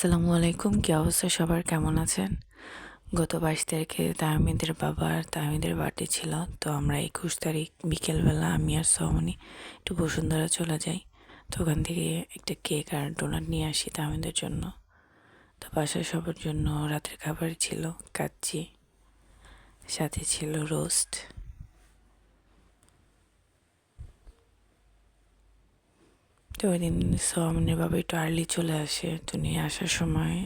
আসসালামু আলাইকুম, কী অবস্থা সবার? কেমন আছেন? গত বাইশ তারিখে তাহমিদের বাবার তাহমিদের বার্থডে ছিল, তো আমরা একুশ তারিখ বিকেলবেলা আমি আর সহমনি একটু বসুন্ধরা চলে যাই। তো ওখান থেকে একটা কেক আর ডোনাট নিয়ে আসি তাহমিদের জন্য। তো বাসায় সবার জন্য রাতের খাবার ছিল, কাচ্চি, সাথে ছিল রোস্ট। তো ওই দিন সোহামনের বাবা একটু আর্লি চলে আসে, তো নিয়ে আসার সময়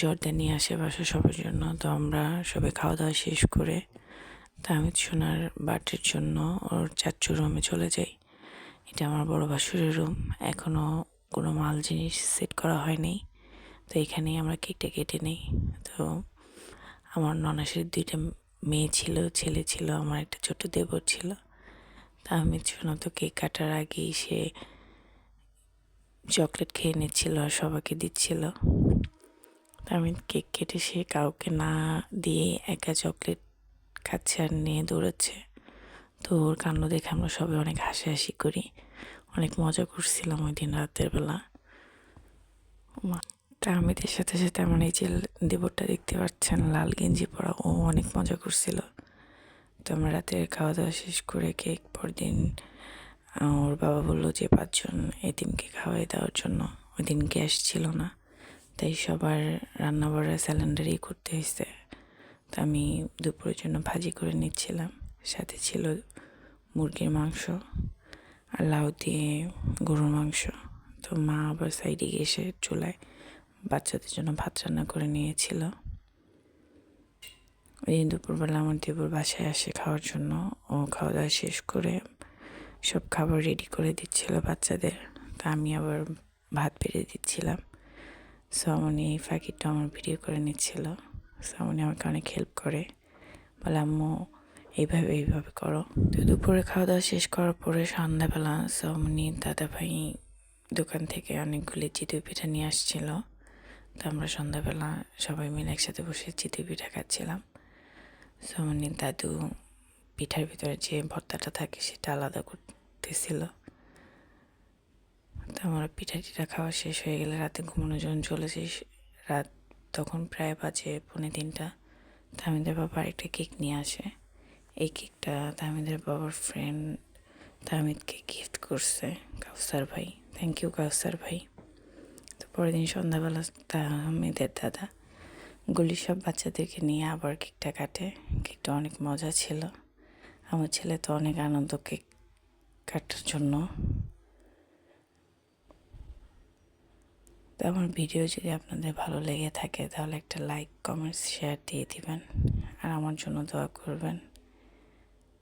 জর্দা নিয়ে আসে বাসা সবার জন্য। তো আমরা সবাই খাওয়া দাওয়া শেষ করে তাহমিদ সোনার বার্থডের জন্য ওর চাচ্চু রুমে চলে যাই। এটা আমার বড় বাসুরের রুম এখনও কোনো মাল জিনিস সেট করা হয়নি, তো এখানেই আমরা কেকটা কেটে নেই। তো আমার ননাসের দুইটা মেয়ে ছিল, ছেলে ছিল, আমার একটা ছোট দেবর ছিল। তা তাহমিদ সোনা তো কেক কাটার আগেই সে চকলেট খেয়ে নিচ্ছিল আর সবাইকে দিচ্ছিল। আমি কেক কেটে সে কাউকে না দিয়ে একা চকলেট খাচ্ছে আর নিয়ে দৌড়াচ্ছে। তো ওর কাণ্ড দেখে আমরা সবাই অনেক হাসাহাসি করি। অনেক মজা করছিলাম ওই দিন রাতের বেলা। তা আমিদের সাথে সাথে আমার এই যে দেবরটা দেখতে পাচ্ছেন, লাল গেঞ্জি পরা, ও অনেক মজা করছিল। তো আমরা রাতের খাওয়া দাওয়া শেষ করে কেক পরদিন ওর বাবা বলল যে, পাঁচজন এতিমকে খাওয়াই দেওয়ার জন্য। ওই দিন গ্যাস ছিল না, তাই সবার রান্না বাড়া সিলিন্ডারই করতে হয়েছে। তো আমি দুপুরের জন্য ভাজি করে নিচ্ছিলাম। সাথে ছিল মুরগির মাংস আর লাউ দিয়ে গরুর মাংস। তো মা আবার সাইডে এসে চুলায় বাচ্চাদের জন্য ভাত রান্না করে নিয়েছিল। ওই দিন দুপুরবেলা আমার দেবর বাসায় আসে খাওয়ার জন্য। ও খাওয়া দাওয়া শেষ করে সব খাবার রেডি করে দিচ্ছিল বাচ্চাদের। তা আমি আবার ভাত বেড়ে দিচ্ছিলাম। সামনি এই ফাঁকিটা আমার ভিডিও করে নিচ্ছিল। সামনি আমাকে অনেক হেল্প করে। বলে, আম্মু, এইভাবে এইভাবে করো। তো দুপুরে খাওয়া দাওয়া শেষ করার পরে সন্ধ্যাবেলা সামনি দাদা ভাই দোকান থেকে অনেকগুলি চিতই পিঠা নিয়ে আসছিল। তো আমরা সন্ধ্যাবেলা সবাই মিলে একসাথে বসে চিতই পিঠা খাচ্ছিলাম। সো সামনির দাদু পিঠার ভিতরে যে ভর্তাটা থাকে সেটা আলাদা করতেছিল। তো আমার পিঠা টিঠা খাওয়া শেষ হয়ে গেলে রাতে ঘুমানো যখন চলেছে রাত তখন প্রায় বাজে পৌনে তিনটা। তামিদের বাবা একটা কেক নিয়ে আসে। এই কেকটা তামিদের বাবার ফ্রেন্ড তামিদকে গিফট করছে, কাউসার ভাই। থ্যাংক ইউ কাউসার ভাই। তো পরের দিন সন্ধ্যাবেলা তাহমিদের দাদা গুলি সব বাচ্চাদেরকে নিয়ে আবার কেকটা কাটে। কেকটা অনেক মজা ছিল। আমার ছেলে তো অনেক আনন্দ কেক কাটার জন্য। তো আমার ভিডিও যদি আপনাদের ভালো লেগে থাকে, তাহলে একটা লাইক কমেন্টস শেয়ার দিয়ে দিবেন। আর আমার জন্য দোয়া করবেন।